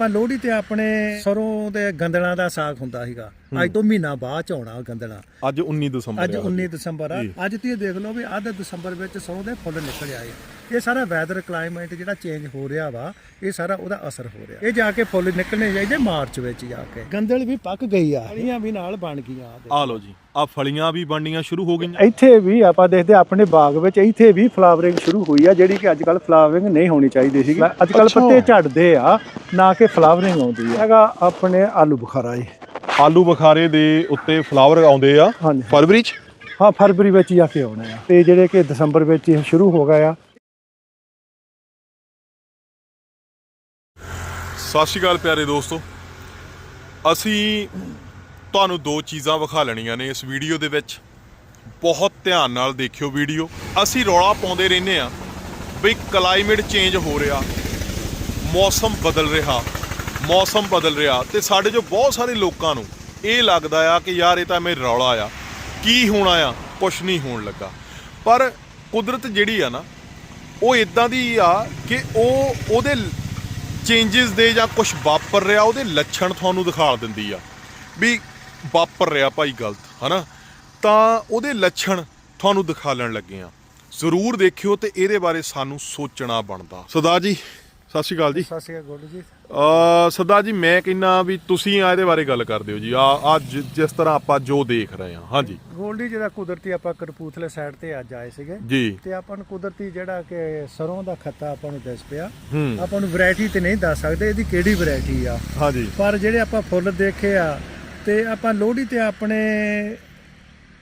ਆਪਾਂ ਲੋਹੜੀ ਤੇ ਆਪਣੇ ਸਰੋਂ ਦੇ ਗੰਦਲਾਂ ਦਾ ਸਾਗ ਹੁੰਦਾ ਸੀਗਾ। ਅੱਜ ਤੋਂ ਮਹੀਨਾ ਬਾਅਦ ਚ ਆਉਣਾ ਗੰਦਲਾਂ ਅੱਜ 19 ਦਸੰਬਰ ਅੱਜ ਆ। 19 ਦਸੰਬਰ ਆ। ਅੱਜ ਤੁਸੀਂ ਦੇਖ ਲਓ ਵੀ ਅੱਧ ਦਸੰਬਰ ਵਿੱਚ ਸਰੋਂ ਦੇ ਫੁੱਲ ਨਿਕਲ ਆਏ। ਇਹ ਸਾਰਾ ਵੈਦਰ ਕਲਾਈਮੇਟ ਜਿਹੜਾ ਚੇਂਜ ਹੋ ਰਿਹਾ ਵਾ ਇਹ ਸਾਰਾ ਉਹਦਾ ਅਸਰ ਹੋ ਰਿਹਾ। ਇਹ ਜਾ ਕੇ ਫੁੱਲ ਨਿਕਲਣੇ ਚਾਹੀਦੇ ਮਾਰਚ ਵਿੱਚ ਜਾ ਕੇ। ਗੰਦਲ ਵੀ ਪੱਕ ਗਈ ਆ। ਫਲੀਆਂ ਵੀ ਨਾਲ ਬਣ ਗਈਆਂ ਆ ਆ ਲਓ ਜੀ ਆ ਫਲੀਆਂ ਵੀ ਬਣਨੀਆਂ ਸ਼ੁਰੂ ਹੋ ਗਈਆਂ। ਇੱਥੇ ਵੀ ਆਪਾਂ ਦੇਖਦੇ ਆਪਣੇ ਬਾਗ ਵਿੱਚ ਇੱਥੇ ਵੀ ਫਲਾਵਰਿੰਗ ਸ਼ੁਰੂ ਹੋਈ ਆ ਜਿਹੜੀ ਕਿ ਅੱਜ ਕੱਲ ਫਲਾਵਰਿੰਗ ਨਹੀਂ ਹੋਣੀ ਚਾਹੀਦੀ ਸੀ ਅੱਜ ਕੱਲ। ਪੱਤੇ ਝੜਦੇ ਆ ਨਾ ਕਿ ਫਲਾਵਰਿੰਗ ਆਉਂਦੀ ਆ। ਹੈਗਾ ਆਪਣੇ ਆਲੂ ਬੁਖਾਰਾ ਜੀ। ਆਲੂ ਬੁਖਾਰੇ ਦੇ ਉੱਤੇ ਫਲਾਵਰ ਆਉਂਦੇ ਆ ਫਰਵਰੀ ਚ? ਹਾਂ ਫਰਵਰੀ ਵਿੱਚ ਜਾ ਕੇ ਆਉਣੇ ਆ। ਤੇ ਜਿਹੜੇ ਕਿ ਦਸੰਬਰ ਵਿੱਚ ਇਹ ਸ਼ੁਰੂ ਹੋ ਗਏ ਆ ਸਤਿ ਸ਼੍ਰੀ ਅਕਾਲ ਪਿਆਰੇ ਦੋਸਤੋ। ਅਸੀਂ ਤੁਹਾਨੂੰ ਦੋ ਚੀਜ਼ਾਂ ਵਿਖਾ ਲੈਣੀਆਂ ਨੇ ਇਸ ਵੀਡੀਓ ਦੇ ਵਿੱਚ। ਬਹੁਤ ਧਿਆਨ ਨਾਲ ਦੇਖਿਓ ਵੀਡੀਓ। ਅਸੀਂ ਰੌਲਾ ਪਾਉਂਦੇ ਰਹਿੰਦੇ ਆ ਵੀ ਕਲਾਈਮੇਟ ਚੇਂਜ ਹੋ ਰਿਹਾ। ਮੌਸਮ ਬਦਲ ਰਿਹਾ। ਮੌਸਮ ਬਦਲ ਰਿਹਾ ਤੇ ਸਾਡੇ ਜੋ ਬਹੁਤ ਸਾਰੇ ਲੋਕਾਂ ਨੂੰ ਇਹ ਲੱਗਦਾ ਆ ਕਿ ਯਾਰ ਇਹ ਤਾਂ ਮੇਰੇ ਰੌਲਾ ਆ। ਕੀ ਹੋਣਾ ਆ? ਕੁਛ ਨਹੀਂ ਹੋਣ ਲੱਗਾ। ਪਰ ਕੁਦਰਤ ਜਿਹੜੀ ਆ ਨਾ, ਉਹ ਇਦਾਂ ਦੀ ਆ ਕਿ ਉਹ ਉਹਦੇ ਚੇਂਜਸ ਦੇ ਜਾਂ ਕੁਝ ਵਾਪਰ ਰਿਹਾ, ਉਹਦੇ ਲੱਛਣ ਤੁਹਾਨੂੰ ਦਿਖਾ ਦਿੰਦੀ ਆ ਵੀ ਵਾਪਰ ਰਿਹਾ ਭਾਈ ਗਲਤ, ਹਨਾ? ਤਾਂ ਉਹਦੇ ਲੱਛਣ ਤੁਹਾਨੂੰ ਦਿਖਾਲਣ ਲੱਗੇ ਆ। ਜ਼ਰੂਰ ਦੇਖਿਓ ਤੇ ਇਹਦੇ ਬਾਰੇ ਸਾਨੂੰ ਸੋਚਣਾ ਬਣਦਾ। ਸਰਦਾਰ ਜੀ ਸਤਿ ਸ਼੍ਰੀ ਅਕਾਲ ਜੀ। ਸਤਿ ਸ਼੍ਰੀ ਅਕਾਲ ਗੋਲੂ ਜੀ। ਅ ਸਰਦਾਰ ਜੀ ਮੈਂ ਕਹਿੰਨਾ ਵੀ ਤੁਸੀਂ ਆ ਇਹਦੇ ਬਾਰੇ ਗੱਲ ਕਰਦੇ ਹੋ ਜੀ। ਆ ਅੱਜ ਜਿਸ ਤਰ੍ਹਾਂ ਆਪਾਂ ਜੋ ਦੇਖ ਰਹੇ ਹਾਂ। ਹਾਂਜੀ। ਗੋਲਡੀ ਜਿਹੜਾ ਕੁਦਰਤੀ ਆਪਾਂ ਕਰਪੂਥਲੇ ਸਾਈਡ ਤੇ ਅੱਜ ਆਏ ਸੀਗੇ ਜੀ। ਤੇ ਆਪਾਂ ਨੂੰ ਕੁਦਰਤੀ ਜਿਹੜਾ ਕਿ ਸਰੋਂ ਦਾ ਖੱਤਾ ਆਪਾਂ ਨੂੰ ਦਿਸ ਪਿਆ। ਹੂੰ। ਆਪਾਂ ਨੂੰ ਵੈਰਾਈਟੀ ਤੇ ਨਹੀਂ ਦੱਸ ਸਕਦੇ ਇਹਦੀ ਕਿਹੜੀ ਵੈਰਾਈਟੀ ਆ। ਹਾਂਜੀ। ਪਰ ਜਿਹੜੇ ਆਪਾਂ ਫੁੱਲ ਦੇਖੇ ਆ ਤੇ ਆਪਾਂ ਲੋਹੜੀ ਤੇ ਆਪਣੇ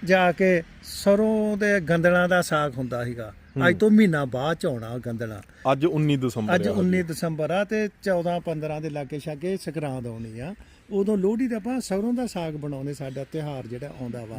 ਜਾ ਕੇ ਸਰੋਂ ਦੇ ਗੰਦਲਾਂ ਦਾ ਸਾਗ ਹੁੰਦਾ ਸੀਗਾ। ਅੱਜ ਤੋਂ ਮਹੀਨਾ ਬਾਅਦ ਚ ਆਉਣਾ ਗੰਦਲਾਂ। ਅੱਜ 19 ਦਸੰਬਰ ਅੱਜ ਆ 19 ਦਸੰਬਰ ਆ ਤੇ 14 15 ਦੇ ਲਾਗੇ ਛਾਗੇ ਸੰਗਰਾਂਦ ਆਉਣੀ ਆ। ਉਦੋਂ ਲੋਹੜੀ ਤੇ ਆਪਾਂ ਸਰੋਂ ਦਾ ਸਾਗ ਬਣਾਉਂਦੇ ਸਾਡਾ ਤਿਉਹਾਰ ਜਿਹੜਾ ਆਉਂਦਾ ਵਾ।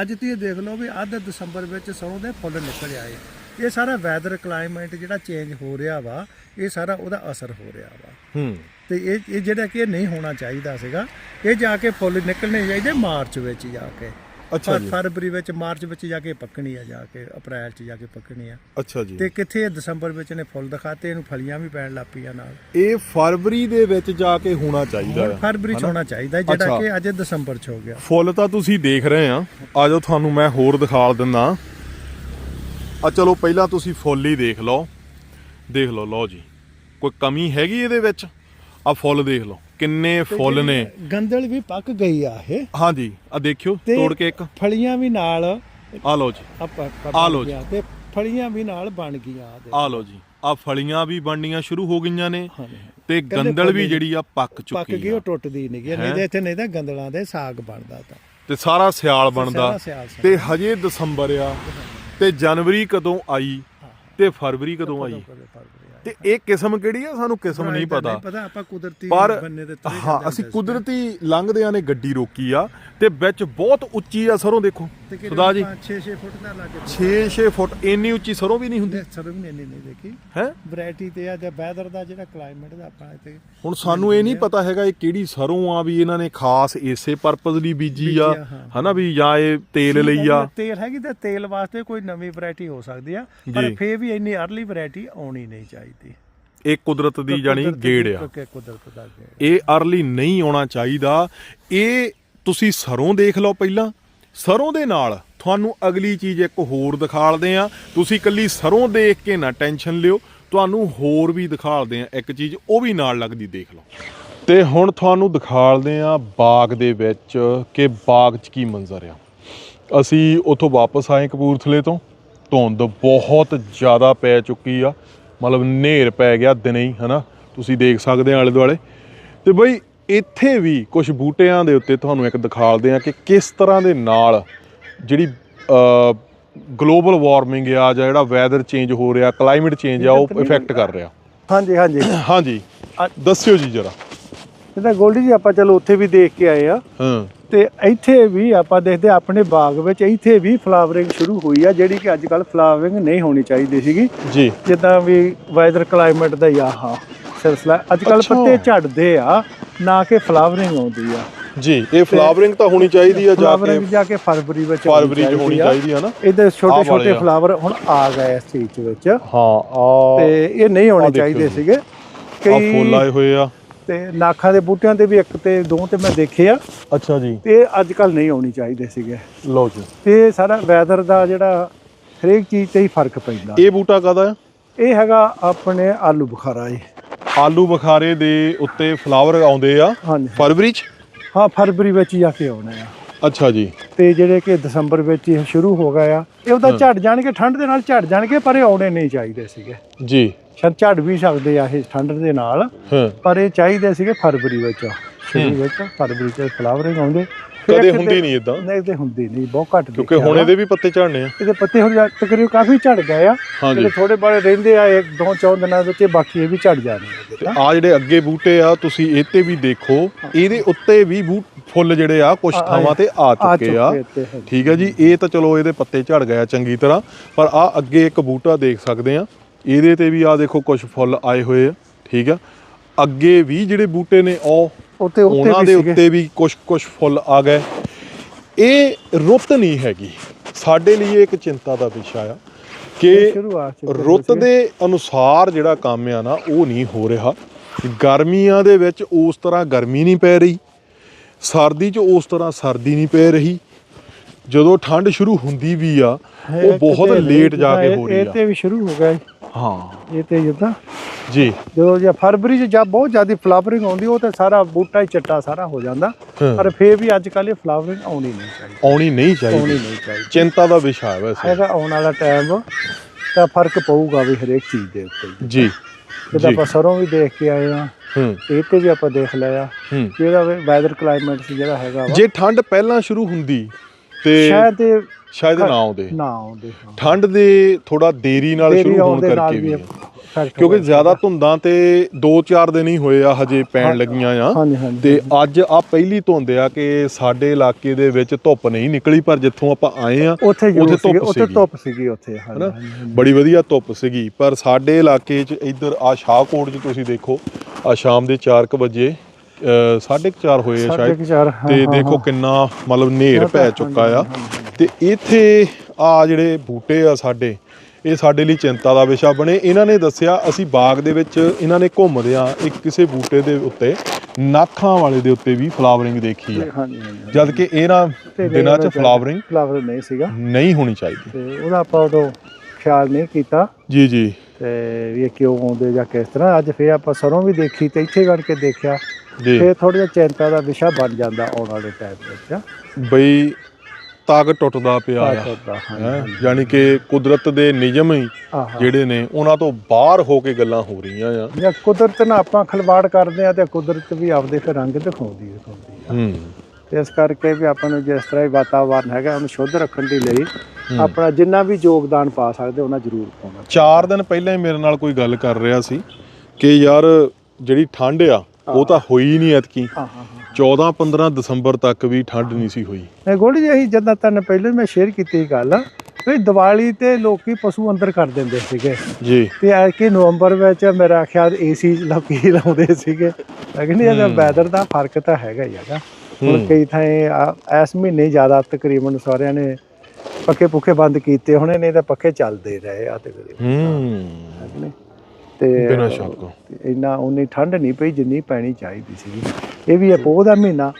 ਅੱਜ ਤੁਸੀਂ ਦੇਖ ਲਓ ਵੀ ਅੱਧ ਦਸੰਬਰ ਵਿੱਚ ਸਰੋਂ ਦੇ ਫੁੱਲ ਨਿਕਲ ਆਏ। ਇਹ ਸਾਰਾ ਵੈਦਰ ਕਲਾਈਮੇਟ ਜਿਹੜਾ ਚੇਂਜ ਹੋ ਰਿਹਾ ਵਾ ਇਹ ਸਾਰਾ ਉਹਦਾ ਅਸਰ ਹੋ ਰਿਹਾ ਵਾ। ਹੂੰ। ਤੇ ਇਹ ਇਹ ਜਿਹੜਾ ਕਿ ਇਹ ਨਹੀਂ ਹੋਣਾ ਚਾਹੀਦਾ ਸੀਗਾ। ਇਹ ਜਾ ਕੇ ਫੁੱਲ ਨਿਕਲਣੇ ਚਾਹੀਦੇ ਮਾਰਚ ਵਿੱਚ ਜਾ ਕੇ। ਅੱਛਾ ਪਰ ਜੀ। ਫਰਵਰੀ ਵਿੱਚ ਮਾਰਚ ਵਿੱਚ ਜਾ ਕੇ ਪੱਕਣੀ ਆ ਜਾ ਕੇ ਅਪ੍ਰੈਲ 'ਚ ਜਾ ਕੇ ਪੱਕਣੀ ਆ। ਅੱਛਾ ਜੀ। ਤੇ ਕਿੱਥੇ ਇਹ ਦਸੰਬਰ ਵਿੱਚ ਨੇ ਫੁੱਲ ਦਿਖਾਤੇ ਇਹਨੂੰ ਫਲੀਆਂ ਵੀ ਪੈਣ ਲੱਗ ਪਈਆਂ ਨਾਲ। ਇਹ ਫਰਵਰੀ ਦੇ ਵਿੱਚ ਜਾ ਕੇ ਹੋਣਾ ਚਾਹੀਦਾ ਹੁਣ ਆ ਫਰਵਰੀ 'ਚ ਹੋਣਾ ਚਾਹੀਦਾ ਜਿਹੜਾ ਅੱਛਾ। ਕਿ ਅੱਜ ਦਸੰਬਰ 'ਚ ਹੋ ਗਿਆ। ਫੁੱਲ ਤਾਂ ਤੁਸੀਂ ਦੇਖ ਰਹੇ ਆ। ਆਜੋ ਤੁਹਾਨੂੰ ਮੈਂ ਹੋਰ ਦਿਖਾ ਦਿੰਦਾ। ਆ ਚਲੋ ਪਹਿਲਾਂ ਤੁਸੀਂ ਫੁੱਲ ਹੀ ਦੇਖ ਲਓ। ਦੇਖ ਲਓ ਲਓ ਜੀ। ਕੋਈ ਕਮੀ ਹੈਗੀ ਇਹਦੇ ਵਿੱਚ? ਆ ਫੁੱਲ ਦੇਖ ਲਓ। ਕਿੰਨੇ ਫੁੱਲ ਨੇ? ਗੰਦਲ ਵੀ ਪੱਕ ਗਈ ਆ ਇਹ। ਹਾਂਜੀ ਆ ਦੇਖਿਓ ਤੇ ਤੋੜ ਕੇ ਇੱਕ। ਫਲੀਆਂ ਵੀ ਨਾਲ ਆ ਲਓ ਜੀ। ਆਪਾਂ ਆ ਲਓ ਜੀ। ਤੇ ਫਲੀਆਂ ਵੀ ਨਾਲ ਬਣ ਗਈਆਂ ਆ ਲਓ ਜੀ। ਆ ਫਲੀਆਂ ਵੀ ਬਣਨੀਆਂ ਸ਼ੁਰੂ ਹੋ ਗਈਆਂ ਨੇ। ਤੇ ਗੰਦਲ ਵੀ ਜਿਹੜੀ ਆ ਪੱਕ ਪੱਕ ਚੁੱਕੀ ਗਈ ਆ। ਉਹ ਟੁੱਟਦੀ ਨਹੀਂ ਗਈ। ਨਹੀਂ? ਤੇ ਇੱਥੇ ਨਹੀਂ ਤਾਂ ਗੰਦਲਾਂ ਦੇ ਸਾਗ ਬਣਦਾ ਤਾਂ। ਤੇ ਸਾਰਾ ਸਿਆਲ ਬਣਦਾ। ਤੇ ਹਜੇ ਦਸੰਬਰ ਆ ਤੇ ਜਨਵਰੀ ਕਦੋਂ ਆਈ ਤੇ ਫਰਵਰੀ ਕਦੋਂ ਆਈ? ਤੇ ਇਹ ਕਿਸਮ ਕਿਹੜੀ ਆ? ਸਾਨੂੰ ਕਿਸਮ ਨਹੀਂ ਪਤਾ। ਪਤਾ ਆਪਾਂ ਕੁਦਰਤੀ ਬੰਨੇ ਦੇ ਤੁਰੇ ਹਾਂ ਅਸੀਂ। ਕੁਦਰਤੀ ਲੰਘਦਿਆਂ ਨੇ ਗੱਡੀ ਰੋਕੀ ਆ ਤੇ ਵਿੱਚ ਬਹੁਤ ਉੱਚੀ ਆ ਸਰੋਂ ਦੇਖੋ। ਖੁਦਾ ਜੀ? ਆਪਾਂ 6-6 ਫੁੱਟ ਦਾ ਲੱਗੇ 6-6 ਫੁੱਟ ਇੰਨੀ ਉੱਚੀ ਸਰੋਂ ਵੀ ਨਹੀਂ ਹੁੰਦੀ? ਸਰ ਵੀ ਨਹੀਂ ਨਹੀਂ ਦੇਖੀ। ਹੈ? ਵੈਰਾਈਟੀ ਤੇ ਆ ਜਾਂ ਵੈਦਰ ਦਾ ਜਿਹੜਾ ਕਲਾਈਮੇਟ ਦਾ ਆਪਾਂ ਇੱਥੇ ਹੁਣ ਸਾਨੂੰ ਇਹ ਨਹੀਂ ਪਤਾ ਹੈਗਾ ਇਹ ਕਿਹੜੀ ਸਰੋਂ ਆ ਵੀ ਇਹਨਾਂ ਨੇ ਖਾਸ ਇਸੇ ਪਰਪਸ ਲਈ ਬੀਜੀ ਆ। ਹਨਾ ਵੀ ਜਾਂ ਇਹ ਤੇਲ ਲਈ ਆ। ਤੇਲ ਹੈਗੀ ਤੇ ਤੇਲ ਵਾਸਤੇ ਕੋਈ ਨਵੀਂ ਵੈਰਾਈਟੀ ਹੋ ਸਕਦੀ ਆ ਪਰ। ਫੇਰ ਵੀ ਇੰਨੀ ਅਰਲੀ ਵੈਰਾਈਟੀ ਆਉਣੀ ਨਹੀਂ ਚਾਹੀਦੀ। ਇਹ ਕੁਦਰਤ ਦੀ ਜਾਨੀ ਗੇੜ ਆ। ਇਹ ਅਰਲੀ ਨਹੀਂ ਆਉਣਾ ਚਾਹੀਦਾ। ਇਹ ਤੁਸੀਂ ਸਰੋਂ ਦੇਖ ਲਓ ਪਹਿਲਾਂ। ਸਰੋਂ ਦੇ ਨਾਲ ਤੁਹਾਨੂੰ ਅਗਲੀ ਚੀਜ਼ ਇੱਕ ਹੋਰ ਦਿਖਾਲਦੇ ਆ ਤੁਸੀਂ ਇਕੱਲੀ ਸਰੋਂ ਦੇਖ ਕੇ ਨਾ ਟੈਨਸ਼ਨ ਲਿਓ, ਤੁਹਾਨੂੰ ਹੋਰ ਵੀ ਦਿਖਾਲਦੇ ਆ ਇੱਕ ਚੀਜ਼, ਉਹ ਵੀ ਨਾਲ ਲੱਗਦੀ, ਦੇਖ ਲਓ। ਤੇ ਹੁਣ ਤੁਹਾਨੂੰ ਦਿਖਾਲਦੇ ਆ ਬਾਗ ਦੇ ਵਿੱਚ ਕਿ ਬਾਗ 'ਚ ਕੀ ਮੰਜ਼ਰ ਆ। ਅਸੀਂ ਉੱਥੋਂ ਵਾਪਸ ਆਏ ਕਪੂਰਥਲੇ ਤੋਂ, ਧੁੰਦ ਬਹੁਤ ਜ਼ਿਆਦਾ ਪੈ ਚੁੱਕੀ ਆ। ਮਤਲਬ ਹਨੇਰ ਪੈ ਗਿਆ ਦਿਨੇ ਹੀ, ਹਨਾ? ਤੁਸੀਂ ਦੇਖ ਸਕਦੇ ਆ ਆਲੇ ਦੁਆਲੇ ਤੇ ਬਈ ਇੱਥੇ ਵੀ ਕੁਝ ਬੂਟਿਆਂ ਦੇ ਉੱਤੇ ਤੁਹਾਨੂੰ ਇੱਕ ਦਿਖਾਲਦੇ ਆ ਕਿ ਕਿਸ ਤਰ੍ਹਾਂ ਦੇ ਨਾਲ ਜਿਹੜੀ ਗਲੋਬਲ ਵਾਰਮਿੰਗ ਆ ਜਾਂ ਜਿਹੜਾ ਵੈਦਰ ਚੇਂਜ ਹੋ ਰਿਹਾ ਕਲਾਈਮੇਟ ਚੇਂਜ ਆ ਉਹ ਇਫੈਕਟ ਕਰ ਰਿਹਾ। ਹਾਂਜੀ ਹਾਂਜੀ। ਹਾਂਜੀ। ਦੱਸਿਓ ਜੀ ਜਰਾ। ਇਹਦਾ ਗੋਲਡੀ ਜੀ ਆਪਾਂ ਚਲੋ ਉੱਥੇ ਵੀ ਦੇਖ ਕੇ ਆਏ ਆ। ਹਾਂ। ਤੇ ਇੱਥੇ ਵੀ ਆਪਾਂ ਦੇਖਦੇ ਆਪਣੇ ਬਾਗ ਵਿੱਚ ਇੱਥੇ ਵੀ ਫਲਾਵਰਿੰਗ ਸ਼ੁਰੂ ਹੋਈ ਆ ਜਿਹੜੀ ਕਿ ਅੱਜ ਕੱਲ ਫਲਾਵਰਿੰਗ ਨਹੀਂ ਹੋਣੀ ਚਾਹੀਦੀ ਸੀਗੀ। ਜੀ। ਜਿੱਦਾਂ ਵੀ ਵੈਦਰ ਕਲਾਈਮੇਟ ਦਾ ਆ ਹਾਂ। ਸਿਲਸਿਲਾ। ਅੱਜ ਕੱਲ। ਪੱਤੇ ਝੜਦੇ ਆ। ਨਾ ਕਿ ਫਲਾਵਰਿੰਗ ਆਉਂਦੀ ਆ। ਜੀ ਇਹ ਫਲਾਵਰਿੰਗ ਤਾਂ ਹੋਣੀ ਚਾਹੀਦੀ ਆ ਜਾ ਕੇ ਜਾ ਕੇ ਫਰਵਰੀ ਵਿੱਚ ਫਰਵਰੀ ਚ ਹੋਣੀ ਚਾਹੀਦੀ ਆ। ਨਾ। ਇਹਦੇ ਛੋਟੇ ਛੋਟੇ। ਫਲਾਵਰ ਹੁਣ ਆ ਗਏ ਇਸ ਚੀਜ਼ ਵਿੱਚ। ਹਾਂ ਆ ਤੇ ਇਹ ਨਹੀਂ ਹੋਣੇ ਚਾਹੀਦੇ। ਸੀਗੇ। ਆ ਫੁੱਲ ਆਏ ਹੋਏ ਆ। ਤੇ ਨਾਖਾਂ ਦੇ ਬੂਟਿਆਂ ਤੇ ਵੀ ਇੱਕ ਤੇ ਦੋ ਤੇ ਮੈਂ ਦੇਖੇ ਆ। ਅੱਛਾ ਜੀ। ਤੇ ਅੱਜ ਕੱਲ ਨਹੀਂ ਆਉਣੀ ਚਾਹੀਦੇ ਸੀਗੇ। ਲਓ ਜੀ। ਤੇ ਸਾਰਾ ਵੈਦਰ ਦਾ ਜਿਹੜਾ ਹਰੇਕ ਚੀਜ਼ ਤੇ ਹੀ ਫ਼ਰਕ ਪੈਂਦਾ। ਇਹ ਬੂਟਾ ਕਾਦਾ ਹੈ ਇਹ ਹੈਗਾ ਆਪਣੇ ਆਲੂ ਬੁਖਾਰਾ ਜੀ। ਆਲੂ ਬੁਖਾਰੇ ਦੇ ਉੱਤੇ ਫਲਾਵਰ ਆਉਂਦੇ ਆ ਹਾਂਜੀ ਫਰਵਰੀ ਚ? ਹਾਂ ਫਰਵਰੀ ਵਿੱਚ ਹੀ ਜਾ ਕੇ ਆਉਣੇ ਆ। ਅੱਛਾ ਜੀ। ਤੇ ਜਿਹੜੇ ਕਿ ਦਸੰਬਰ ਵਿੱਚ ਇਹ ਸ਼ੁਰੂ ਹੋ ਗਏ ਆ। ਇਹ ਉਹਦਾ ਝੜ ਜਾਣਗੇ ਠੰਡ ਦੇ ਨਾਲ ਝੜ ਜਾਣਗੇ ਪਰ ਇਹ ਆਉਣੇ ਨਹੀਂ ਚਾਹੀਦੇ ਸੀਗੇ। ਜੀ। ਸ਼ਾਇਦ ਝੜ ਵੀ ਸਕਦੇ ਆ ਇਹ ਠੰਡ ਦੇ ਨਾਲ ਪਰ ਇਹ ਚਾਹੀਦੇ ਸੀਗੇ ਫਰਵਰੀ ਵਿੱਚ। ਸ਼ੁਰੂ ਵਿੱਚ ਫਰਵਰੀ ਚ ਫਲਾਵਰਿੰਗ ਆਉਂਦੇ। ਕਦੇ ਹੁੰਦੀ ਨਹੀਂ ਇਦਾਂ ਨਹੀਂ ਤੇ ਹੁੰਦੀ ਨਹੀਂ ਬਹੁਤ ਘੱਟ ਕਿਉਂਕਿ ਹੁਣ। ਇਹਦੇ ਵੀ ਪੱਤੇ ਝੜਨੇ ਆ। ਇਹਦੇ ਪੱਤੇ ਹੁਣ ਤਕਰੀਬਨ ਕਾਫੀ ਝੜ ਗਏ ਆ। ਜਿਹੜੇ ਥੋੜੇ ਬਾਰੇ ਰਹਿੰਦੇ ਆ ਇੱਕ ਦੋ ਚੌਂ ਦਿਨਾਂ ਵਿੱਚ ਇਹ ਬਾਕੀ ਇਹ ਵੀ ਝੜ ਜਾਣਗੇ ਤੇ ਆ ਜਿਹੜੇ ਅੱਗੇ ਬੂਟੇ ਆ ਤੁਸੀਂ ਤੇ ਵੀ ਦੇਖੋ ਇਹਦੇ ਉੱਤੇ ਵੀ ਫੁੱਲ ਜਿਹੜੇ ਆ ਕੁਝ ਥਾਵਾਂ ਤੇ ਆ ਚੁੱਕੇ ਆ। ਠੀਕ ਹੈ ਜੀ ਇਹ ਤਾਂ ਚਲੋ ਇਹਦੇ ਪੱਤੇ ਝੜ ਗਏ ਆ ਚੰਗੀ ਤਰ੍ਹਾਂ ਪਰ ਆ ਅੱਗੇ ਇੱਕ ਬੂਟਾ ਦੇਖ ਸਕਦੇ ਆ। ਇਹਦੇ ਤੇ ਵੀ ਆ ਦੇਖੋ ਕੁਝ ਫੁੱਲ ਆਏ ਹੋਏ ਆ ਠੀਕ ਆ। ਅੱਗੇ ਵੀ ਜਿਹੜੇ ਬੂਟੇ ਨੇ ਉਹ ਉੱਤੇ ਉੱਤੇ ਉਹਨਾਂ ਦੇ ਉੱਤੇ ਵੀ ਕੁਝ ਕੁਝ ਫੁੱਲ ਆ ਗਏ। ਇਹ ਰੁੱਤ ਨਹੀਂ ਹੈਗੀ। ਸਾਡੇ ਲਈ ਇਹ ਇੱਕ ਚਿੰਤਾ ਦਾ ਵਿਸ਼ਾ ਆ ਕਿ ਰੁੱਤ। ਦੇ ਅਨੁਸਾਰ ਜਿਹੜਾ ਕੰਮ ਆ ਨਾ ਉਹ ਨਹੀਂ ਹੋ ਰਿਹਾ। ਗਰਮੀਆਂ ਦੇ ਵਿੱਚ ਉਸ ਤਰ੍ਹਾਂ ਗਰਮੀ ਨਹੀਂ ਪੈ ਰਹੀ। ਸਰਦੀ 'ਚ ਉਸ ਤਰ੍ਹਾਂ ਸਰਦੀ ਨਹੀਂ ਪੈ ਰਹੀ। ਜਦੋਂ ਠੰਡ ਸ਼ੁਰੂ ਹੁੰਦੀ ਵੀ ਆ ਉਹ ਇਹ ਬਹੁਤ ਲੇਟ ਜਾ ਕੇ ਇਹ- ਹੋ ਰਹੀ ਇਹ ਆ ਤੇ ਵੀ ਸ਼ੁਰੂ ਹੋ ਗਿਆ। ਹਾਂ। ਇਹ ਤੇ ਜਿੱਦਾਂ ਜੀ। ਜਦੋਂ ਜਾਂ ਫਰਵਰੀ ਚ ਜਦ ਬਹੁਤ ਜ਼ਿਆਦਾ ਫਲਾਵਰਿੰਗ ਆਉਂਦੀ ਉਹ ਤੇ ਸਾਰਾ ਬੂਟਾ ਹੀ ਚੱਟਾ ਸਾਰਾ ਹੋ ਜਾਂਦਾ। ਪਰ ਫੇਰ ਵੀ ਅੱਜ ਕੱਲ ਇਹ ਫਲਾਵਰਿੰਗ ਆਉਣੀ ਨਹੀਂ ਚਾਹੀਦੀ। ਆਉਣੀ ਨਹੀਂ ਆਉਣੀ ਚਾਹੀਦੀ ਨਹੀਂ ਚਾਹੀਦੀ। ਚਿੰਤਾ ਦਾ ਵਿਸ਼ਾ ਹੈ ਵੈਸੇ। ਹੈਗਾ ਆਉਣ ਵਾਲਾ ਟਾਈਮ ਤਾਂ ਫ਼ਰਕ ਪਊਗਾ ਵੀ ਹਰੇਕ ਚੀਜ਼ ਦੇ ਉੱਤੇ। ਜੀ। ਜਿੱਦਾਂ ਆਪਾਂ ਸਰੋਂ ਵੀ ਦੇਖ ਕੇ ਆਏ ਆ ਹੂੰ। ਇਹ ਤੇ ਵੀ ਆਪਾਂ ਦੇਖ ਲਿਆ ਇਹਦਾ ਵੈਦਰ ਕਲਾਈਮੇਟ ਜਿਹੜਾ ਹੈਗਾ ਜੇ ਠੰਡ ਪਹਿਲਾਂ ਸ਼ੁਰੂ ਹੁੰਦੀ ਤੇ ਸ਼ਾਇਦ ਸ਼ਾਇਦ ਨਾ ਆਉਂਦੇ। ਨਾ ਆਉਂਦੇ ਹਾਂ। ਠੰਡ ਦੇ ਥੋੜਾ ਦੇਰੀ ਨਾਲ ਦੇਰੀ ਸ਼ੁਰੂ ਹੋਣ ਆਉਣ ਦੇ ਨਾਲ ਕਰਕੇ ਵੀ ਇਹ ਕਿਉਂਕਿ ਹੋਇਆ। ਜ਼ਿਆਦਾ ਧੁੰਦਾਂ ਤੇ 2-4 ਦਿਨ ਹੀ ਹੋਏ ਆ ਹਜੇ ਪੈਣ ਲੱਗੀਆਂ ਆ। ਹਾਂਜੀ ਹਾਂਜੀ ਤੇ ਅੱਜ ਆ ਪਹਿਲੀ ਧੁੰਦ ਆ ਕਿ ਸਾਡੇ ਇਲਾਕੇ ਦੇ ਵਿੱਚ ਧੁੱਪ ਨਹੀਂ ਨਿਕਲੀ ਪਰ ਜਿੱਥੋਂ ਆਪਾਂ ਆਏ ਆ ਉੱਥੇ ਜ਼ਰੂਰ ਉੱਥੇ ਸੀਗੀ ਧੁੱਪ ਉੱਥੇ ਸੀਗੀ। ਧੁੱਪ ਸੀਗੀ ਉੱਥੇ ਹਨਾ? ਹਾਂਜੀ। ਬੜੀ ਵਧੀਆ ਧੁੱਪ ਸੀਗੀ। ਪਰ ਸਾਡੇ ਇਲਾਕੇ 'ਚ ਇੱਧਰ ਆ ਸ਼ਾਹਕੋਟ 'ਚ ਤੁਸੀਂ ਦੇਖੋ ਆ ਸ਼ਾਮ ਦੇ 4:00 ਵਜੇ 4:30 ਹੋਏ ਆ ਸ਼ਾਇਦ। ਹਾਂ, ਤੇ ਹਾਂ, ਦੇਖੋ ਹਾਂ। ਕਿੰਨਾ ਮਤਲਬ ਨੇਰ ਪੈ ਚੁੱਕਾ ਆ। ਤੇ ਇੱਥੇ ਆ ਜਿਹੜੇ ਬੂਟੇ ਆ ਸਾਡੇ ਇਹ ਸਾਡੇ ਲਈ ਚਿੰਤਾ ਦਾ ਵਿਸ਼ਾ ਬਣੇ। ਇਹਨਾਂ ਨੇ ਦੱਸਿਆ ਅਸੀਂ ਬਾਗ ਦੇ ਵਿੱਚ ਇਹਨਾਂ ਨੇ ਘੁੰਮਦੇ ਆ ਇੱਕ ਕਿਸੇ ਬੂਟੇ ਦੇ ਉੱਤੇ ਨਾਖਾਂ ਵਾਲੇ ਦੇ ਉੱਤੇ ਵੀ ਫਲਾਵਰਿੰਗ ਦੇਖੀ ਹਾਂਜੀ ਜਦ ਕਿ ਇਹਨਾਂ ਦਿਨਾਂ 'ਚ ਫਲਾਵਰਿੰਗ ਫਲਾਵਰ ਨਹੀਂ ਸੀਗਾ। ਨਹੀਂ ਹੋਣੀ ਚਾਹੀਦੀ। ਤੇ ਉਹਦਾ ਆਪਾਂ ਉਦੋਂ ਖਿਆਲ ਨਹੀਂ ਕੀਤਾ। ਜੀ ਜੀ। ਤੇ ਵੀ ਇਹ ਕਿਉਂ ਆਉਂਦੇ ਜਾਂ ਕਿਸ ਤਰ੍ਹਾਂ। ਅੱਜ ਫੇਰ ਆਪਾਂ ਸਰੋਂ ਵੀ ਦੇਖੀ ਤੇ ਇੱਥੇ ਬਣ ਕੇ ਦੇਖਿਆ। ਫੇਰ ਥੋੜਾ ਜਿਹਾ ਚਿੰਤਾ ਦਾ ਵਿਸ਼ਾ ਬਣ ਜਾਂਦਾ ਆਉਣ ਵਾਲੇ ਟਾਈਮ ਵਿੱਚ। ਬਈ ਤਾਕਤ ਟੁੱਟਦਾ ਪਿਆ ਆ। ਹੈਂ? ਯਾਨੀ ਕਿ ਕੁਦਰਤ ਦੇ ਨਿਯਮ ਹੀ। ਜਿਹੜੇ ਨੇ ਉਹਨਾਂ ਤੋਂ ਬਾਹਰ ਹੋ ਕੇ ਗੱਲਾਂ ਹੋ ਰਹੀਆਂ ਆ। ਜਾਂ ਕੁਦਰਤ ਨਾਲ ਆਪਾਂ ਖਿਲਵਾੜ ਕਰਦੇ ਆ ਤੇ ਕੁਦਰਤ ਵੀ ਆਪਦੇ ਫਿਰ ਰੰਗ ਦਿਖਾਉਂਦੀ ਦਿਖਾਉਂਦੀ ਆ ਹੂੰ। ਤੇ ਇਸ ਕਰਕੇ ਵੀ ਆਪਾਂ ਨੂੰ ਜਿਸ ਤਰ੍ਹਾਂ ਹੀ ਵਾਤਾਵਰਨ ਹੈਗਾ ਉਹਨੂੰ ਸ਼ੁੱਧ ਰੱਖਣ ਦੇ ਲਈ ਆਪਣਾ ਜਿੰਨਾ ਵੀ ਯੋਗਦਾਨ ਪਾ ਸਕਦੇ ਉਹਨਾਂ ਜ਼ਰੂਰ ਪਾਉਣਾ। ਚਾਰ ਦਿਨ ਪਹਿਲਾਂ ਹੀ ਮੇਰੇ ਨਾਲ ਕੋਈ ਗੱਲ ਕਰ ਰਿਹਾ ਸੀ ਕਿ ਯਾਰ ਜਿਹੜੀ ਠੰਡ ਆ ਉਹ ਤਾਂ ਹੋਈ ਨਹੀਂ ਐਤਕੀ। ਹਾਂ ਹਾਂ 14 15 ਦਸੰਬਰ ਤੱਕ ਵੀ ਠੰਡ ਨਹੀਂ ਸੀ ਹੋਈ। ਹਾਂ ਗੋੜੀ ਜੀ ਅਸੀਂ ਜਦੋਂ ਤੁਹਾਨੂੰ ਪਹਿਲਾਂ ਮੈਂ ਸ਼ੇਅਰ ਕੀਤੀ ਗੱਲ ਵੀ ਦੀਵਾਲੀ ਤੇ ਲੋਕੀ ਪਸ਼ੂ ਅੰਦਰ ਕਰ ਦਿੰਦੇ ਸੀਗੇ। ਜੀ। ਤੇ ਐ ਕਿ ਨਵੰਬਰ ਵਿੱਚ ਮੇਰਾ ਖਿਆਲ ਏਸੀ ਲੋਕੀ ਲਾਉਂਦੇ ਸੀਗੇ। ਲੇਕਿਨ ਇਹਦਾ ਵੈਦਰ ਦਾ ਫ਼ਰਕ ਤਾਂ ਹੈਗਾ ਹੀ ਹੈਗਾ। ਹੁਣ। ਕਈ ਥਾਂ ਇਸ ਮਹੀਨੇ ਜ਼ਿਆਦਾ ਤਕਰੀਬਨ ਸਾਰਿਆਂ ਨੇ ਪੱਕੇ ਪੁੱਕੇ ਬੰਦ ਕੀਤੇ ਹੋਣੇ ਨੇ ਤਾਂ ਪੱਕੇ ਚੱਲਦੇ ਰਹੇ ਆ ਤਕਰੀਬਨ। ਹੂੰ। ਤੇ ਬਿਨਾਂ ਸ਼ੱਕ। ਇੰਨਾ ਉਨੀ ਠੰਡ ਨਹੀਂ ਪਈ ਜਿੰਨੀ ਪੈਣੀ ਚਾਹੀਦੀ ਸੀ ਇਹ ਵੀ ਹੈ ਪੋਹ ਦਾ ਮਹੀਨਾ।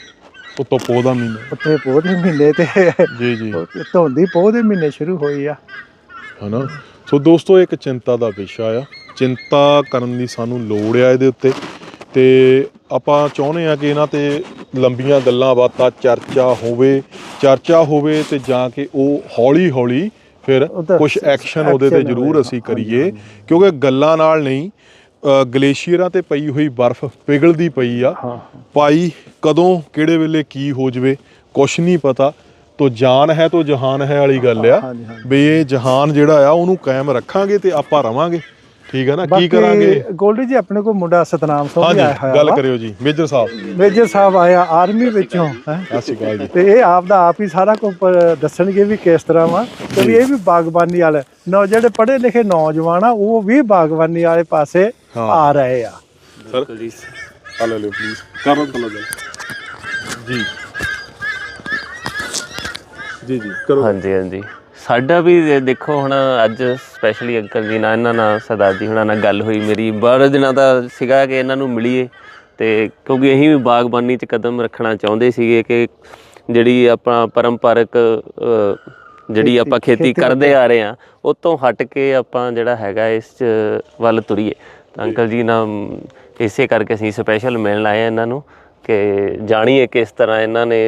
ਉਤੋਂ ਪੌਦਾ ਮਹੀਨਾ। ਉੱਥੇ ਪੋਹ ਦੇ ਮਹੀਨੇ ਤੇ ਜੀ ਜੀ। ਧੁੰਦੀ ਪੋਹ ਦੇ ਮਹੀਨੇ ਸ਼ੁਰੂ ਹੋਈ ਆ। ਹਨਾ? ਸੋ ਦੋਸਤੋ ਇੱਕ ਚਿੰਤਾ ਦਾ ਵਿਸ਼ਾ ਆ। ਚਿੰਤਾ ਕਰਨ ਦੀ ਸਾਨੂੰ ਲੋੜ ਆ ਇਹਦੇ ਉੱਤੇ। ਤੇ ਆਪਾਂ ਚਾਹੁੰਦੇ ਆ ਕਿ ਇਹਨਾਂ ਤੇ ਲੰਬੀਆਂ ਗੱਲਾਂ ਬਾਤਾਂ ਚਰਚਾ ਹੋਵੇ ਚਰਚਾ ਹੋਵੇ ਤੇ ਜਾਂ ਕਿ ਉਹ ਹੌਲੀ ਹੌਲੀ ਫਿਰ ਕੁਝ ਐਕਸ਼ਨ ਉਹਦੇ ਤੇ ਜ਼ਰੂਰ ਅਸੀਂ ਕਰੀਏ। ਕਿਉਂਕਿ ਗੱਲਾਂ ਨਾਲ ਨਹੀਂ ਗਲੇਸ਼ੀਅਰਾਂ ਤੇ ਪਈ ਹੋਈ ਬਰਫ਼ ਪਿਘਲਦੀ ਪਈ ਆ ਭਾਈ ਕਦੋਂ ਕਿਹੜੇ ਵੇਲੇ ਕੀ ਹੋ ਜਵੇ ਕੁਛ ਨਹੀਂ ਪਤਾ ਤੋ ਜਾਨ ਹੈ ਤੋ ਜਹਾਨ ਹੈ ਵਾਲੀ ਗੱਲ ਆ। ਵੀ ਇਹ ਜਹਾਨ ਜਿਹੜਾ ਆ ਉਹਨੂੰ ਕਾਇਮ ਰੱਖਾਂਗੇ ਤੇ ਆਪਾਂ ਰਵਾਂਗੇ ਠੀਕ ਹੈ ਨਾ ਕੀ ਕਰਾਂਗੇ? ਗੋਲਡੀ ਜੀ ਆਪਣੇ ਕੋਲ ਮੁੰਡਾ ਸਤਨਾਮ ਸਿੰਘ ਵੀ ਆਇਆ ਹੋਇਆ ਗੱਲ। ਕਰਿਓ ਜੀ ਮੇਜਰ ਸਾਹਿਬ। ਮੇਜਰ ਸਾਹਿਬ ਆਇਆ ਆਰਮੀ ਵਿੱਚੋਂ ਹੈਂ। ਸਤਿ ਸ਼੍ਰੀ ਅਕਾਲ ਜੀ। ਤੇ ਇਹ ਆਪ ਦਾ ਆਪ ਹੀ ਸਾਰਾ ਕੁਝ ਦੱਸਣਗੇ ਵੀ ਕਿਸ ਤਰ੍ਹਾਂ ਵਾ। ਤੇ ਵੀ ਇਹ ਵੀ ਬਾਗਬਾਨੀ ਵਾਲੇ ਨੌ ਜਿਹੜੇ ਪੜ੍ਹੇ ਲਿਖੇ ਨੌਜਵਾਨ ਆ ਉਹ ਵੀ ਬਾਗਬਾਨੀ ਵਾਲੇ ਪਾਸੇ। ਆ ਰਹੇ ਆ। ਸਰ। ਹਲੋ ਲਿਓ ਪਲੀਜ਼ ਕਰ ਚਲੋ ਜੀ। ਜੀ ਜੀ ਕਰੋ। ਹਾਂਜੀ ਹਾਂਜੀ। ਸਾਡਾ ਵੀ ਦੇਖੋ ਹੁਣ ਅੱਜ ਸਪੈਸ਼ਲੀ ਅੰਕਲ ਜੀ ਨਾਲ ਇਹਨਾਂ ਨਾਲ ਸਰਦਾਰ ਜੀ ਹੁਣਾਂ ਨਾਲ ਗੱਲ ਹੋਈ ਮੇਰੀ। ਬਾਰਾਂ ਦਿਨਾਂ ਦਾ ਸੀਗਾ ਕਿ ਇਹਨਾਂ ਨੂੰ ਮਿਲੀਏ ਤੇ ਕਿਉਂਕਿ ਅਸੀਂ ਵੀ ਬਾਗਬਾਨੀ 'ਚ ਕਦਮ ਰੱਖਣਾ ਚਾਹੁੰਦੇ ਸੀਗੇ ਕਿ ਜਿਹੜੀ ਆਪਾਂ ਪਰੰਪਰਕ ਅ, ਜਿਹੜੀ ਆਪਾਂ ਖੇਤੀ ਕਰਦੇ ਆ ਰਹੇ ਆ ਉਹ ਤੋਂ ਹਟ ਕੇ ਆਪਾਂ ਜਿਹੜਾ ਹੈਗਾ ਇਸ 'ਚ ਵੱਲ ਤੁਰੀਏ। ਤਾਂ ਅੰਕਲ ਜੀ ਨਾਲ ਇਸੇ ਕਰਕੇ ਅਸੀਂ ਸਪੈਸ਼ਲ ਮਿਲਣ ਆਏ ਆ ਇਹਨਾਂ ਨੂੰ ਕਿ ਜਾਣੀਏ ਕਿਸ ਤਰ੍ਹਾਂ ਇਹਨਾਂ ਨੇ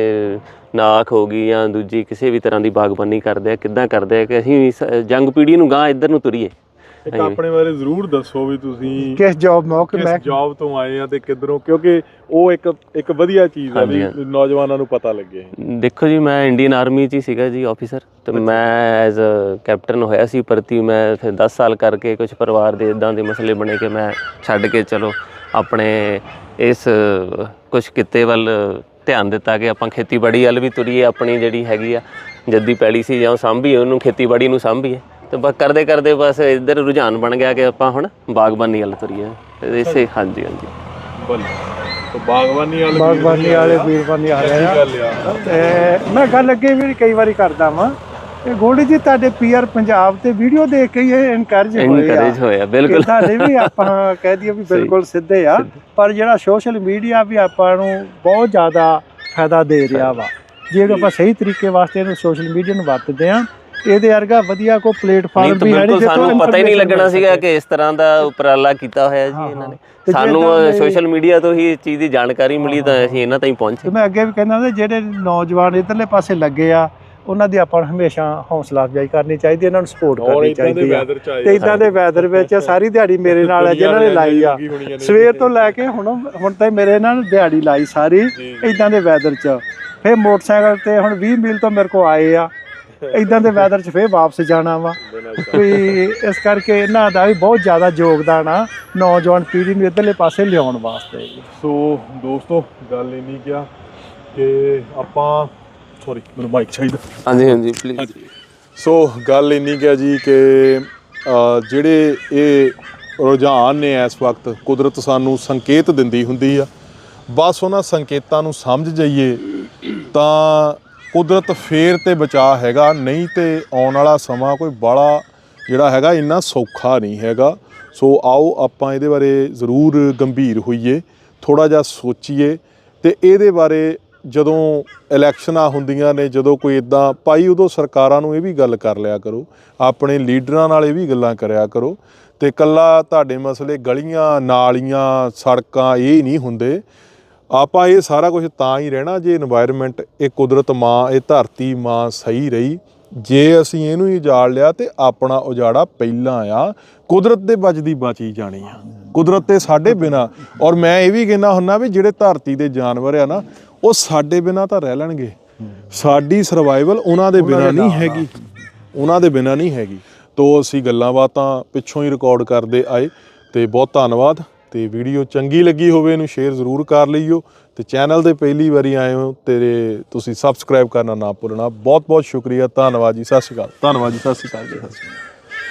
ਨਾਖ ਹੋ ਗਈ ਜਾਂ ਦੂਜੀ ਕਿਸੇ ਵੀ ਤਰ੍ਹਾਂ ਦੀ ਬਾਗਬਾਨੀ ਕਰਦੇ ਆ ਕਿੱਦਾਂ ਕਰਦੇ ਆ ਕਿ ਅਸੀਂ ਸ- ਯੰਗ ਪੀੜ੍ਹੀ ਨੂੰ ਗਾਂ ਇੱਧਰ ਨੂੰ ਤੁਰੀਏ। ਇੱਕ ਆਪਣੇ ਬਾਰੇ ਜ਼ਰੂਰ ਦੱਸੋ ਵੀ ਤੁਸੀਂ ਕਿਸ ਜੌਬ ਮੌਕੇ ਮੈਂ ਕਿਸ ਜੌਬ ਤੋਂ ਆਏ ਆ ਤੇ ਕਿੱਧਰੋਂ ਕਿਉਂਕਿ ਉਹ ਇੱਕ ਇੱਕ ਵਧੀਆ ਚੀਜ਼ ਆ ਵੀ ਹਾਂਜੀ, ਨੌਜਵਾਨਾਂ ਨੂੰ ਪਤਾ ਲੱਗੇ। ਦੇਖੋ ਜੀ ਮੈਂ ਇੰਡੀਅਨ ਆਰਮੀ 'ਚ ਹੀ ਸੀਗਾ ਜੀ ਆਫੀਸਰ ਤੇ ਮੈਂ ਐਜ਼ ਅ ਕੈਪਟਨ ਹੋਇਆ ਸੀ ਭਰਤੀ ਮੈਂ ਫਿਰ 10 ਸਾਲ ਕਰਕੇ ਕੁਝ ਪਰਿਵਾਰ ਦੇ ਇਦਾਂ ਦੇ ਮਸਲੇ ਬਣੇ ਕਿ ਮੈਂ ਛੱਡ ਕੇ ਚਲੋ ਆਪਣੇ ਇਸ ਕੁਝ ਕਿੱਤੇ ਵੱਲ ਧਿਆਨ ਦਿੱਤਾ ਕਿ ਆਪਾਂ ਖੇਤੀਬਾੜੀ ਵੱਲ ਵੀ ਤੁਰੀਏ ਆਪਣੀ ਜਿਹੜੀ ਹੈਗੀ ਆ ਜੱਦੀ ਪੈਲੀ ਸੀ ਜਾਂ ਸਾਂਭੀਏ ਉਹਨੂੰ ਖੇਤੀਬਾੜੀ ਨੂੰ ਸਾਂਭੀਏ। ਤੇ ਬਸ ਕਰਦੇ ਕਰਦੇ ਬਸ ਇੱਧਰ ਰੁਝਾਨ ਬਣ ਗਿਆ ਕਿ ਆਪਾਂ ਹੁਣ ਬਾਗਬਾਨੀ ਵੱਲ ਤੁਰੀਏ। ਤੇ ਇਸੇ ਹਾਂਜੀ ਹਾਂਜੀ। ਬੱਲੇ। ਤਾਂ ਬਾਗਬਾਨੀ ਵਾਲੇ ਬਾਗਬਾਨੀ ਵਾਲੇ ਵੀਰਬਾਨੀ ਆ ਰਹੇ ਆ। ਗੱਲ ਆ? ਤੇ ਮੈਂ ਗੱਲ ਅੱਗੇ ਵੀ ਕਈ ਵਾਰੀ ਕਰਦਾ ਵਾਂ। ਇਹ ਗੋਲਡੀ ਜੀ ਤੁਹਾਡੇ ਪੀਆਰ ਪੰਜਾਬ ਤੇ ਵੀਡੀਓ ਦੇਖ ਕੇ ਇਹ ਇਨਕਰੇਜ ਹੋਏ ਆ। ਇਨਕਰੇਜ ਹੋਇਆ ਬਿਲਕੁਲ। ਤੁਹਾਡੇ ਵੀ ਆਪਾਂ ਕਹਿ ਦਈਏ ਵੀ ਬਿਲਕੁਲ ਸਿੱਧੇ ਆ। ਪਰ ਜਿਹੜਾ ਸੋਸ਼ਲ ਮੀਡੀਆ ਵੀ ਆਪਾਂ ਨੂੰ ਬਹੁਤ ਜ਼ਿਆਦਾ ਫਾਇਦਾ ਦੇ ਰਿਹਾ ਵਾ। ਜੇ ਆਪਾਂ ਸਹੀ ਤਰੀਕੇ ਵਾਸਤੇ ਇਹਨੂੰ ਸੋਸ਼ਲ ਮੀਡੀਆ ਨੂੰ ਵਰਤਦੇ ਆ ਇਹਦੇ ਵਰਗਾ ਵਧੀਆ ਕੋਈ ਨਹੀਂ ਪਲੇਟਫਾਰਮ ਵੀ ਹੈ ਜਿੱਥੋਂ ਸਾਨੂੰ ਪਤਾ ਹੀ ਨਹੀਂ ਲੱਗਣਾ ਸੀਗਾ। ਕਿ ਇਸ ਤਰ੍ਹਾਂ ਦਾ ਉਪਰਾਲਾ ਕੀਤਾ ਹੋਇਆ ਜੀ ਇਹਨਾਂ ਨੇ। ਸਾਨੂੰ ਸੋਸ਼ਲ ਮੀਡੀਆ ਤੋਂ ਹੀ ਇਸ ਚੀਜ਼ ਦੀ ਜਾਣਕਾਰੀ ਮਿਲੀ ਤਾਂ ਅਸੀਂ ਇਹਨਾਂ ਤਾਈਂ ਤੇ ਪਹੁੰਚੇ ਮੈਂ ਅੱਗੇ ਵੀ ਕਹਿੰਦਾ ਜਿਹੜੇ ਨੌਜਵਾਨ ਇਧਰਲੇ ਪਾਸੇ ਲੱਗੇ ਆ ਉਹਨਾਂ ਦੀ ਆਪਾਂ ਹਮੇਸ਼ਾ ਹੌਸਲਾ ਅਫਜ਼ਾਈ ਕਰਨੀ ਚਾਹੀਦੀ ਇਹਨਾਂ ਨੂੰ ਸਪੋਰਟ ਕਰਨੀ ਚਾਹੀਦੀ ਆਏ ਤੇ ਇਦਾਂ ਦੇ ਵੈਦਰ ਵਿੱਚ ਸਾਰੀ ਦਿਹਾੜੀ ਮੇਰੇ ਨਾਲ ਹੈ ਜਿਨ੍ਹਾਂ ਨੇ ਲਾਈ ਆ। ਸਵੇਰ ਤੋਂ ਲੈ ਕੇ ਹੁਣ ਹੁਣ ਤਾਂ ਮੇਰੇ ਇਹਨਾਂ ਨੇ ਦਿਹਾੜੀ ਲਾਈ ਸਾਰੀ ਇਦਾਂ ਦੇ ਵੈਦਰ 'ਚ। ਫਿਰ ਮੋਟਰਸਾਈਕਲ ਤੇ ਹੁਣ 20 ਮੀਲ ਤੋਂ ਮੇਰੇ ਕੋ ਆਏ ਆ। ਇਦਾਂ ਦੇ ਵੈਦਰ 'ਚ ਫਿਰ ਵਾਪਸ ਜਾਣਾ ਵਾ। ਵੀ ਇਸ ਕਰਕੇ ਇਹਨਾਂ ਦਾ ਵੀ ਬਹੁਤ ਜ਼ਿਆਦਾ ਯੋਗਦਾਨ ਆ ਨੌਜਵਾਨ ਪੀੜ੍ਹੀ ਨੂੰ ਇਧਰਲੇ ਪਾਸੇ ਲਿਆਉਣ ਵਾਸਤੇ। ਸੋ ਦੋਸਤੋ ਗੱਲ ਇੰਨੀ ਕਿਹਾ ਕਿ ਆਪਾਂ ਸੌਰੀ ਮੈਨੂੰ ਮਾਈਕ ਚਾਹੀਦਾ। ਹਾਂਜੀ ਹਾਂਜੀ ਪਲੀਜ਼ ਸੋ ਗੱਲ ਇੰਨੀ ਕਿਹਾ ਜੀ ਕਿ ਜਿਹੜੇ ਇਹ ਰੁਝਾਨ ਨੇ ਇਸ ਵਕਤ ਕੁਦਰਤ ਸਾਨੂੰ ਸੰਕੇਤ ਦਿੰਦੀ ਹੁੰਦੀ ਆ। ਬਸ ਉਹਨਾਂ ਸੰਕੇਤਾਂ ਨੂੰ ਸਮਝ ਜਾਈਏ ਤਾਂ ਕੁਦਰਤ ਫੇਰ ਤੇ ਬਚਾ ਹੈਗਾ ਨਹੀਂ ਤੇ ਆਉਣ ਵਾਲਾ ਸਮਾਂ ਕੋਈ ਬਾਲਾ ਜਿਹੜਾ ਹੈਗਾ ਇੰਨਾ ਸੌਖਾ ਨਹੀਂ ਹੈਗਾ। ਸੋ ਆਓ ਆਪਾਂ ਇਹਦੇ ਬਾਰੇ ਜ਼ਰੂਰ ਗੰਭੀਰ ਹੋਈਏ ਥੋੜਾ ਜਿਹਾ ਸੋਚੀਏ ਤੇ ਇਹਦੇ ਬਾਰੇ ਜਦੋਂ ਇਲੈਕਸ਼ਨਾਂ ਹੁੰਦੀਆਂ ਨੇ, ਜਦੋਂ ਕੋਈ ਇਦਾਂ ਪਾਈ ਉਦੋਂ ਸਰਕਾਰਾਂ ਨੂੰ ਇਹ ਵੀ ਗੱਲ ਕਰ ਲਿਆ ਕਰੋ, ਆਪਣੇ ਲੀਡਰਾਂ ਨਾਲ ਇਹ ਵੀ ਗੱਲਾਂ ਕਰਿਆ ਕਰੋ, ਤੇ ਕੱਲਾ ਤੁਹਾਡੇ ਮਸਲੇ ਗਲੀਆਂ, ਨਾਲੀਆਂ, ਸੜਕਾਂ ਇਹ ਨਹੀਂ ਹੁੰਦੇ। ਆਪਾਂ ਇਹ ਸਾਰਾ ਕੁਝ ਤਾਂ ਹੀ ਰਹਿਣਾ ਜੇ এনवायरमेंट ਇਹ ਕੁਦਰਤ ਮਾਂ, ਇਹ ਧਰਤੀ ਮਾਂ ਸਹੀ ਰਹੀ। ਜੇ ਅਸੀਂ ਇਹਨੂੰ ਹੀ ਜਾਲ ਲਿਆ ਤੇ ਆਪਣਾ ਉਜਾੜਾ ਪਹਿਲਾਂ ਆ, ਕੁਦਰਤ ਦੇ ਬਚਦੀ ਬਚੀ ਜਾਣੀ ਆ। ਕੁਦਰਤ ਤੇ ਸਾਡੇ ਬਿਨਾ। ਔਰ ਮੈਂ ਇਹ ਵੀ ਕਹਿਣਾ ਹੁੰਨਾ ਵੀ ਜਿਹੜੇ ਧਰਤੀ ਦੇ ਜਾਨਵਰ ਆ ਨਾ ਉਹ ਸਾਡੇ ਬਿਨਾ ਤਾਂ ਰਹਿ ਲੈਣਗੇ। ਸਾਡੀ ਸਰਵਾਈਵਲ ਉਹਨਾਂ ਦੇ ਬਿਨਾ ਨਹੀਂ ਹੈਗੀ। ਉਹਨਾਂ ਦੇ ਬਿਨਾ ਨਹੀਂ ਹੈਗੀ। ਤੋ ਅਸੀਂ ਗੱਲਾਂ ਬਾਤਾਂ ਪਿੱਛੋਂ ਹੀ ਰਿਕਾਰਡ ਕਰਦੇ ਆਏ। ਤੇ ਬਹੁਤ ਧੰਨਵਾਦ। ਤੇ ਵੀਡੀਓ ਚੰਗੀ ਲੱਗੀ ਹੋਵੇ ਇਹਨੂੰ ਸ਼ੇਅਰ ਜ਼ਰੂਰ ਕਰ ਲਈਓ। ਤੇ ਚੈਨਲ ਤੇ ਪਹਿਲੀ ਵਾਰੀ ਆਏ ਹੋ ਤੇ ਤੁਸੀਂ ਸਬਸਕ੍ਰਾਈਬ ਕਰਨਾ ਨਾ ਭੁੱਲਣਾ। ਬਹੁਤ ਬਹੁਤ ਸ਼ੁਕਰੀਆ। ਧੰਨਵਾਦ ਜੀ। ਸਤਿ ਸ਼੍ਰੀ ਅਕਾਲ। ਧੰਨਵਾਦ ਜੀ। ਸਤਿ ਸ਼੍ਰੀ ਅਕਾਲ ਜੀ। ਸਤਿ ਸ਼੍ਰੀ ਅਕਾਲ।